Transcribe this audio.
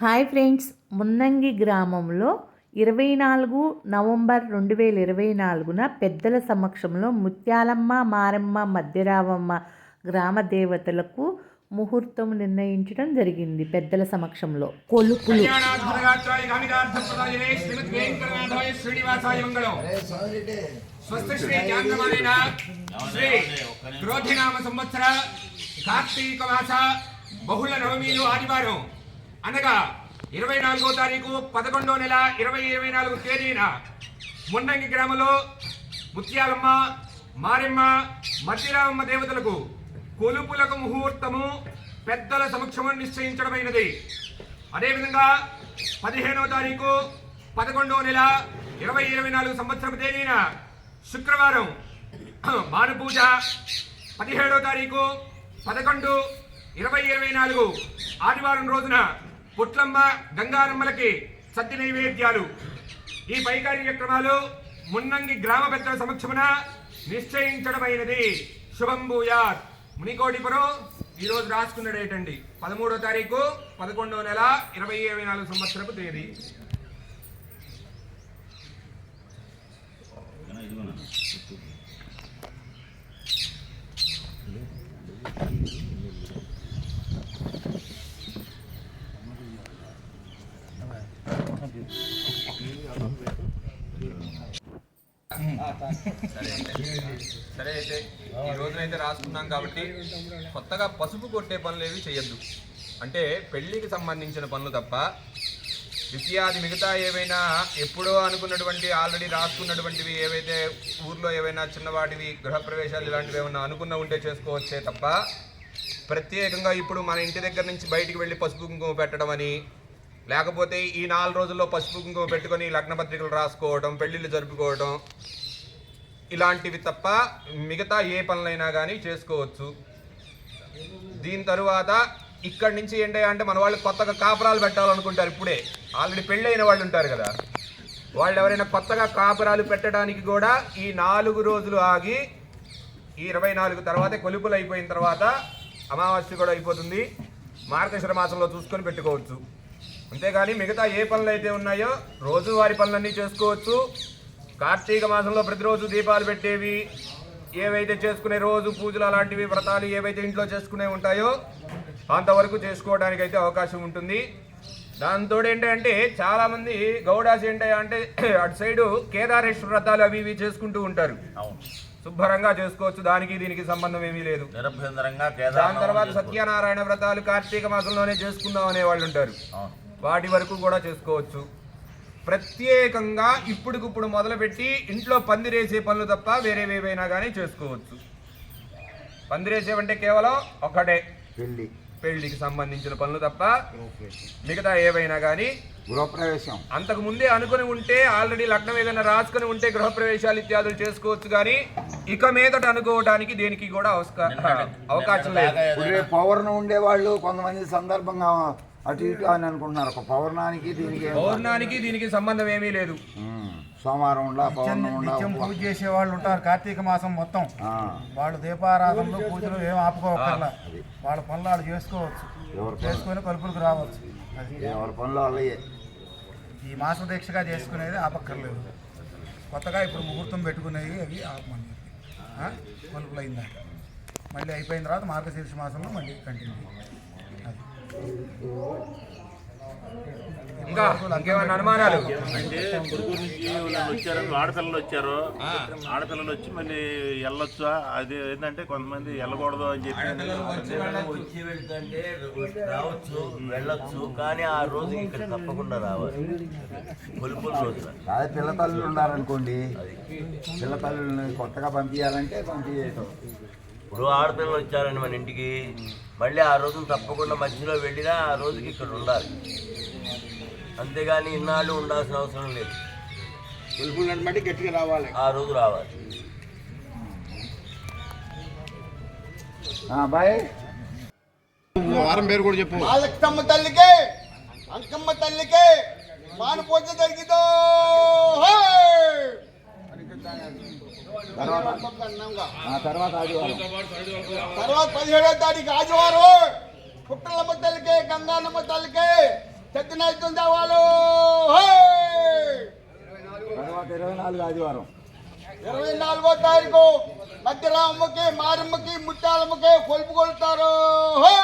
Hi friends Munnangi గ్రామంలో ఇరవై నాలుగు నవంబర్ రెండు వేల ఇరవై నాలుగున పెద్దల సమక్షంలో ముత్యాలమ్మ మారమ్మ మధ్యరావమ్మ గ్రామ దేవతలకు ముహూర్తం నిర్ణయించడం జరిగింది పెద్దల సమక్షంలో. కొలుపులు. సంవత్సర కార్తీక మాస బహుళ నవమిలు ఆదివారం. అనగా ఇరవై నాలుగో తారీఖు పదకొండో నెల ఇరవై ఇరవై నాలుగు తేదీన ముండంగి గ్రామంలో ముత్యాలమ్మ మారెమ్మ మధ్యరామమ్మ దేవతలకు కొలుపులకు ముహూర్తము పెద్దల సమక్షము నిశ్చయించడమైనది. అదేవిధంగా పదిహేనవ తారీఖు పదకొండవ నెల ఇరవై ఇరవై నాలుగు సంవత్సరం తేదీన శుక్రవారం మానపూజ పదిహేడవ తారీఖు పదకొండు ఇరవై ఇరవై నాలుగు ఆదివారం రోజున పుట్లమ్మ గంగారమ్మలకి సత్య నైవేద్యాలు. ఈ పై కార్యక్రమాలు మున్నంగి గ్రామ పెద్దల సమక్షమున నిశ్చయించడమైనది. శుభం భూయాత్. మునికోటిపురం ఈ రోజు రాసుకున్న డేట్ అండి పదమూడో తారీఖు పదకొండవ నెల ఇరవై ఇరవై నాలుగు సంవత్సరపు తేదీ. సరే అయితే ఈ రోజునైతే రాసుకున్నాం కాబట్టి కొత్తగా పసుపు కొట్టే పనులు ఏవి చేయొద్దు అంటే పెళ్ళికి సంబంధించిన పనులు తప్ప ద్వితీయాది మిగతా ఏవైనా ఎప్పుడో అనుకున్నటువంటి ఆల్రెడీ రాసుకున్నటువంటివి ఏవైతే ఊర్లో ఏవైనా చిన్నవాటివి గృహప్రవేశాలు ఇలాంటివి ఏమైనా అనుకున్న ఉంటే చేసుకోవచ్చే తప్ప ప్రత్యేకంగా ఇప్పుడు మన ఇంటి దగ్గర నుంచి బయటికి వెళ్ళి పసుపు కుంకుమ పెట్టడం అని లేకపోతే ఈ నాలుగు రోజుల్లో పసుపు కుంకుమ పెట్టుకొని లగ్న పత్రికలు రాసుకోవడం పెళ్ళిళ్ళు జరుపుకోవడం ఇలాంటివి తప్ప మిగతా ఏ పనులైనా కానీ చేసుకోవచ్చు. దీని తరువాత ఇక్కడి నుంచి ఏంటి అంటే మన వాళ్ళు కొత్తగా కాపురాలు పెట్టాలనుకుంటారు ఇప్పుడే. ఆల్రెడీ పెళ్ళైన వాళ్ళు ఉంటారు కదా. వాళ్ళు ఎవరైనా కొత్తగా కాపురాలు పెట్టడానికి కూడా ఈ నాలుగు రోజులు ఆగి ఈ ఇరవై నాలుగు తర్వాత కొలుపులు అయిపోయిన తర్వాత అమావాస్య కూడా అయిపోతుంది. మార్గశిర మాసంలో చూసుకొని పెట్టుకోవచ్చు. అంతేగాని మిగతా ఏ పనులు అయితే ఉన్నాయో రోజువారి పనులన్నీ చేసుకోవచ్చు. కార్తీక మాసంలో ప్రతిరోజు దీపాలు పెట్టేవి ఏవైతే చేసుకునే రోజు పూజలు అలాంటివి వ్రతాలు ఏవైతే ఇంట్లో చేసుకునే ఉంటాయో అంతవరకు చేసుకోవడానికి అయితే అవకాశం ఉంటుంది. దాంతో ఏంటంటే చాలా మంది గౌడాస్ ఏంటి అంటే అటు సైడు కేదారేశ్వర వ్రతాలు అవి ఇవి చేసుకుంటూ ఉంటారు. శుభ్రంగా చేసుకోవచ్చు దానికి దీనికి సంబంధం ఏమీ లేదు. దాని తర్వాత. సత్యనారాయణ వ్రతాలు కార్తీక మాసంలోనే చేసుకుందాం అనే వాళ్ళు ఉంటారు. వాటి వరకు కూడా చేసుకోవచ్చు. ప్రత్యేకంగా ఇప్పుడుకిప్పుడు మొదలుపెట్టి ఇంట్లో పందిరేసే పనులు తప్ప వేరేవేవైనా కానీ చేసుకోవచ్చు. పందిరేసేవంటే కేవలం ఒకటే. పెళ్ళి. పెళ్ళికి సంబంధించిన పనులు తప్ప మిగతా ఏవైనా కానీ గృహప్రవేశం. అంతకు ముందే అనుకుని ఉంటే ఆల్రెడీ లగ్నం ఏదైనా రాసుకుని ఉంటే గృహప్రవేశాలు ఇత్యాదులు చేసుకోవచ్చు కానీ ఇక మీదట అనుకోవడానికి దేనికి కూడా అవకాశం లేదు. పౌర్ణం ఉండేవాళ్ళు కొంతమంది సందర్భంగా అటు ఇటు అని అనుకుంటున్నారు. ఒక పౌర్ణానికి దీనికి పౌర్ణానికి దీనికి సంబంధం ఏమీ లేదు. సోమవారం ఉండా పౌర్ణం ఉండా నిత్యం పూజ చేసే వాళ్ళు ఉంటారు. కార్తీక మాసం మొత్తం. ఆ, వాళ్ళు దీపారాధనలు పూజలు ఏం ఆపుకోవక్కర్లా వాళ్ళ పనులు వాళ్ళు చేసుకోవచ్చు? చేసుకొని కొలుపులకు రావచ్చు. అది ఎవరి పనులు వాళ్ళయే ఈ మాస దీక్షగా చేసుకునేది ఆపక్కర్లేదు. కొత్తగా ఇప్పుడు ముహూర్తం పెట్టుకునేవి అవి ఆపమని చెప్పి? కొలుపులు అయిందాక మళ్ళీ అయిపోయిన తర్వాత మార్గశీర్ష మాసంలో మళ్ళీ కంటిన్యూ. ఇంకేమైనా అనుమానాలు? అంటే నుంచి వచ్చారు ఆడపిల్లలు వచ్చారు ఆడపిల్లలు వచ్చి మళ్ళీ వెళ్ళొచ్చా? అది ఏంటంటే కొంతమంది వెళ్ళకూడదు అని చెప్పి వచ్చి వెళ్తుంటే రావచ్చు వెళ్ళొచ్చు కానీ ఆ రోజు ఇక్కడ తప్పకుండా రావాలి. కొలుపుల రోజున అదే పిల్లతల్లులు ఉన్నారనుకోండి పిల్లతల్లుల్ని కొత్తగా పంపించాలంటే పంపించేయటం. ఇప్పుడు ఆడపిల్లలు వచ్చారని మన ఇంటికి. మళ్ళీ ఆ రోజున తప్పకుండా మధ్యలో వెళ్ళినా ఆ రోజుకి ఇక్కడ ఉండాలి. అంతేగాని ఇన్నాళ్ళు ఉండాల్సిన అవసరం లేదు. ఆ రోజు రావాలి. ఆ, బాయ్. ఆలక్తమ్మ తల్లికి అంకమ్మ తల్లికి మాను పూజ జరిగిదో తర్వాత ఆదివారం. తర్వాత పదిహేడో తారీఖు ఆదివారం పుట్టలమ్మ తల్లికే గంగానమ్మ తల్లికే సత్యనాయుడు వాళ్ళు తర్వాత ఇరవై నాలుగు ఆదివారం. ఇరవై నాలుగో తారీఖు మధ్యరామ్మకి మారమ్మకి ముత్యాలమ్మకి కొలుపు కొలుతారు. హే!